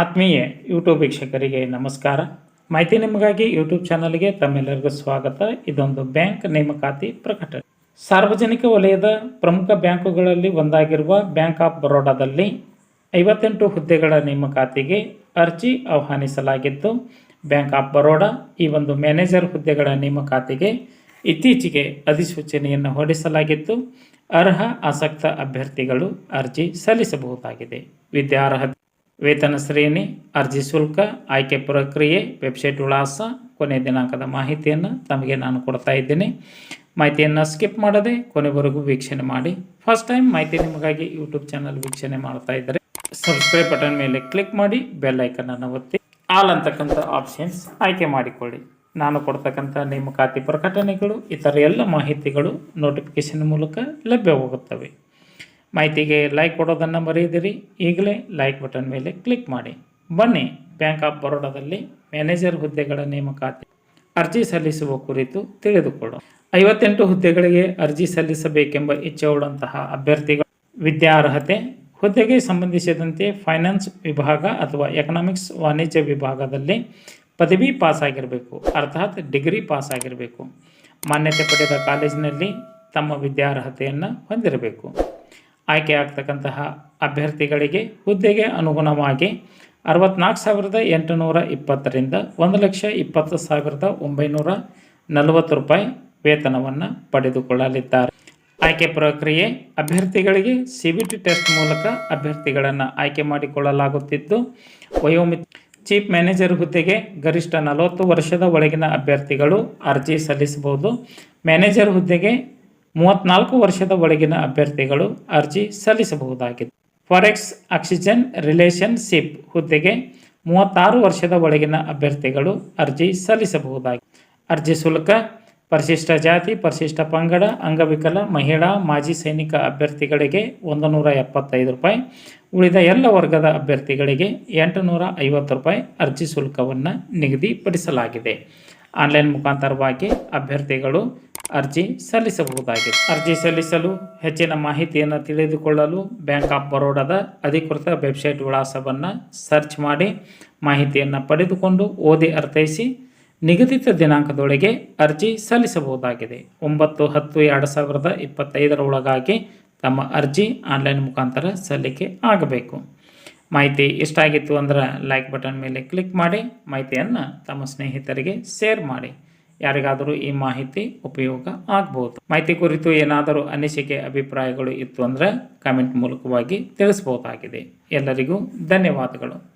ಆತ್ಮೀಯ ಯೂಟ್ಯೂಬ್ ವೀಕ್ಷಕರಿಗೆ ನಮಸ್ಕಾರ. ಮಾಹಿತಿ ನಿಮಗಾಗಿ ಯೂಟ್ಯೂಬ್ ಚಾನಲ್ಗೆ ತಮ್ಮೆಲ್ಲರಿಗೂ ಸ್ವಾಗತ. ಇದೊಂದು ಬ್ಯಾಂಕ್ ನೇಮಕಾತಿ ಪ್ರಕಟಣೆ. ಸಾರ್ವಜನಿಕ ವಲಯದ ಪ್ರಮುಖ ಬ್ಯಾಂಕುಗಳಲ್ಲಿ ಒಂದಾಗಿರುವ ಬ್ಯಾಂಕ್ ಆಫ್ ಬರೋಡಾದಲ್ಲಿ ಐವತ್ತೆಂಟು ಹುದ್ದೆಗಳ ನೇಮಕಾತಿಗೆ ಅರ್ಜಿ ಆಹ್ವಾನಿಸಲಾಗಿದ್ದು, ಬ್ಯಾಂಕ್ ಆಫ್ ಬರೋಡಾ ಈ ಒಂದು ಮ್ಯಾನೇಜರ್ ಹುದ್ದೆಗಳ ನೇಮಕಾತಿಗೆ ಇತ್ತೀಚೆಗೆ ಅಧಿಸೂಚನೆಯನ್ನು ಹೊರಡಿಸಲಾಗಿದ್ದು, ಅರ್ಹ ಆಸಕ್ತ ಅಭ್ಯರ್ಥಿಗಳು ಅರ್ಜಿ ಸಲ್ಲಿಸಬಹುದಾಗಿದೆ. ವಿದ್ಯಾರ್ಹತೆ ವೇತನ ಶ್ರೇಣಿ, ಅರ್ಜಿ ಶುಲ್ಕ, ಆಯ್ಕೆ ಪ್ರಕ್ರಿಯೆ, ವೆಬ್ಸೈಟ್ ವಿಳಾಸ, ಕೊನೆ ದಿನಾಂಕದ ಮಾಹಿತಿಯನ್ನು ತಮಗೆ ನಾನು ಕೊಡ್ತಾ ಇದ್ದೇನೆ. ಮಾಹಿತಿಯನ್ನು ಸ್ಕಿಪ್ ಮಾಡದೆ ಕೊನೆವರೆಗೂ ವೀಕ್ಷಣೆ ಮಾಡಿ. ಫಸ್ಟ್ ಟೈಮ್ ಮಾಹಿತಿ ನಿಮಗಾಗಿ ಯೂಟ್ಯೂಬ್ ಚಾನಲ್ ವೀಕ್ಷಣೆ ಮಾಡ್ತಾ ಇದ್ದರೆ ಸಬ್ಸ್ಕ್ರೈಬ್ ಬಟನ್ ಮೇಲೆ ಕ್ಲಿಕ್ ಮಾಡಿ, ಬೆಲ್ ಐಕನನ್ನು ಒತ್ತಿ. ಆಲ್ ಅಂತಕ್ಕಂಥ ಆಪ್ಷನ್ಸ್ ಆಯ್ಕೆ ಮಾಡಿಕೊಳ್ಳಿ. ನಾನು ಕೊಡ್ತಕ್ಕಂಥ ನೇಮಕಾತಿ ಪ್ರಕಟಣೆಗಳು, ಇತರ ಎಲ್ಲ ಮಾಹಿತಿಗಳು ನೋಟಿಫಿಕೇಶನ್ ಮೂಲಕ ಲಭ್ಯವಾಗುತ್ತವೆ. ಮಾಹಿತಿಗೆ ಲೈಕ್ ಕೊಡೋದನ್ನು ಮರೆಯದಿರಿ. ಈಗಲೇ ಲೈಕ್ ಬಟನ್ ಮೇಲೆ ಕ್ಲಿಕ್ ಮಾಡಿ. ಬನ್ನಿ ಬ್ಯಾಂಕ್ ಆಫ್ ಬರೋಡಾದಲ್ಲಿ ಮ್ಯಾನೇಜರ್ ಹುದ್ದೆಗಳ ನೇಮಕಾತಿ ಅರ್ಜಿ ಸಲ್ಲಿಸುವ ಕುರಿತು ತಿಳಿದುಕೊಳ್ಳೋಣ. ಐವತ್ತೆಂಟು ಹುದ್ದೆಗಳಿಗೆ ಅರ್ಜಿ ಸಲ್ಲಿಸಬೇಕೆಂಬ ಇಚ್ಛೆ ಉಳ್ಳಂತಹ ಅಭ್ಯರ್ಥಿಗಳು ವಿದ್ಯಾರ್ಹತೆ, ಹುದ್ದೆಗೆ ಸಂಬಂಧಿಸಿದಂತೆ ಫೈನಾನ್ಸ್ ವಿಭಾಗ ಅಥವಾ ಎಕನಾಮಿಕ್ಸ್ ವಾಣಿಜ್ಯ ವಿಭಾಗದಲ್ಲಿ ಪದವಿ ಪಾಸ್ ಆಗಿರಬೇಕು ಅರ್ಥಾತ್ ಡಿಗ್ರಿ ಪಾಸ್ ಆಗಿರಬೇಕು ಮಾನ್ಯತೆ ಪಡೆದ ಕಾಲೇಜಿನಲ್ಲಿ ತಮ್ಮ ವಿದ್ಯಾರ್ಹತೆಯನ್ನು ಹೊಂದಿರಬೇಕು. ಆಯ್ಕೆ ಆಗ್ತಕ್ಕಂತಹ ಅಭ್ಯರ್ಥಿಗಳಿಗೆ ಹುದ್ದೆಗೆ ಅನುಗುಣವಾಗಿ ಅರವತ್ನಾಲ್ಕು ಸಾವಿರದ ಎಂಟುನೂರ ಇಪ್ಪತ್ತರಿಂದ ಒಂದು ಲಕ್ಷ ಇಪ್ಪತ್ತು ಸಾವಿರದ ಒಂಬೈನೂರ ನಲವತ್ತು ರೂಪಾಯಿ ವೇತನವನ್ನು ಪಡೆದುಕೊಳ್ಳಲಿದ್ದಾರೆ. ಆಯ್ಕೆ ಪ್ರಕ್ರಿಯೆ ಅಭ್ಯರ್ಥಿಗಳಿಗೆ ಸಿ ಬಿ ಟಿ ಟೆಸ್ಟ್ ಮೂಲಕ ಅಭ್ಯರ್ಥಿಗಳನ್ನು ಆಯ್ಕೆ ಮಾಡಿಕೊಳ್ಳಲಾಗುತ್ತಿದ್ದು, ವಯೋಮಿತಿ ಚೀಫ್ ಮ್ಯಾನೇಜರ್ ಹುದ್ದೆಗೆ ಗರಿಷ್ಠ ನಲವತ್ತು ವರ್ಷದ ಒಳಗಿನ ಅಭ್ಯರ್ಥಿಗಳು ಅರ್ಜಿ ಸಲ್ಲಿಸಬಹುದು. ಮ್ಯಾನೇಜರ್ ಹುದ್ದೆಗೆ ಮೂವತ್ನಾಲ್ಕು ವರ್ಷದ ಒಳಗಿನ ಅಭ್ಯರ್ಥಿಗಳು ಅರ್ಜಿ ಸಲ್ಲಿಸಬಹುದಾಗಿದೆ. ಫಾರೆಕ್ಸ್ ಆಕ್ಸಿಜನ್ ರಿಲೇಷನ್ಶಿಪ್ ಹುದ್ದೆಗೆ ಮೂವತ್ತಾರು ವರ್ಷದ ಒಳಗಿನ ಅಭ್ಯರ್ಥಿಗಳು ಅರ್ಜಿ ಸಲ್ಲಿಸಬಹುದಾಗಿದೆ. ಅರ್ಜಿ ಶುಲ್ಕ, ಪರಿಶಿಷ್ಟ ಜಾತಿ, ಪರಿಶಿಷ್ಟ ಪಂಗಡ, ಅಂಗವಿಕಲ, ಮಹಿಳಾ, ಮಾಜಿ ಸೈನಿಕ ಅಭ್ಯರ್ಥಿಗಳಿಗೆ ಒಂದು ನೂರ ಎಪ್ಪತ್ತೈದು ರೂಪಾಯಿ, ಉಳಿದ ಎಲ್ಲ ವರ್ಗದ ಅಭ್ಯರ್ಥಿಗಳಿಗೆ ಎಂಟು ನೂರ ಐವತ್ತು ರೂಪಾಯಿ ಅರ್ಜಿ ಶುಲ್ಕವನ್ನು ನಿಗದಿಪಡಿಸಲಾಗಿದೆ. ಆನ್ಲೈನ್ ಮುಖಾಂತರವಾಗಿ ಅಭ್ಯರ್ಥಿಗಳು ಅರ್ಜಿ ಸಲ್ಲಿಸಬಹುದಾಗಿದೆ. ಅರ್ಜಿ ಸಲ್ಲಿಸಲು ಹೆಚ್ಚಿನ ಮಾಹಿತಿಯನ್ನು ತಿಳಿದುಕೊಳ್ಳಲು ಬ್ಯಾಂಕ್ ಆಫ್ ಬರೋಡಾದ ಅಧಿಕೃತ ವೆಬ್ಸೈಟ್ ವಿಳಾಸವನ್ನು ಸರ್ಚ್ ಮಾಡಿ ಮಾಹಿತಿಯನ್ನು ಪಡೆದುಕೊಂಡು ಓದಿ ಅರ್ಥೈಸಿ ನಿಗದಿತ ದಿನಾಂಕದೊಳಗೆ ಅರ್ಜಿ ಸಲ್ಲಿಸಬಹುದಾಗಿದೆ. ಒಂಬತ್ತು ಹತ್ತು ಎರಡು ಸಾವಿರದ ಇಪ್ಪತ್ತೈದರ ಒಳಗಾಗಿ ತಮ್ಮ ಅರ್ಜಿ ಆನ್ಲೈನ್ ಮುಖಾಂತರ ಸಲ್ಲಿಕೆ ಆಗಬೇಕು. ಮಾಹಿತಿ ಇಷ್ಟ ಆಗಿತ್ತು ಅಂದ್ರೆ ಲೈಕ್ ಬಟನ್ ಮೇಲೆ ಕ್ಲಿಕ್ ಮಾಡಿ, ಮಾಹಿತಿಯನ್ನು ತಮ್ಮ ಸ್ನೇಹಿತರಿಗೆ ಶೇರ್ ಮಾಡಿ. ಯಾರಿಗಾದರೂ ಈ ಮಾಹಿತಿ ಉಪಯೋಗ ಆಗ್ಬೋದು. ಮಾಹಿತಿ ಕುರಿತು ಏನಾದರೂ ಅನಿಸಿಕೆ, ಅಭಿಪ್ರಾಯಗಳು ಇತ್ತು ಅಂದರೆ ಕಮೆಂಟ್ ಮೂಲಕವಾಗಿ ತಿಳಿಸ್ಬೋದಾಗಿದೆ ಎಲ್ಲರಿಗೂ ಧನ್ಯವಾದಗಳು.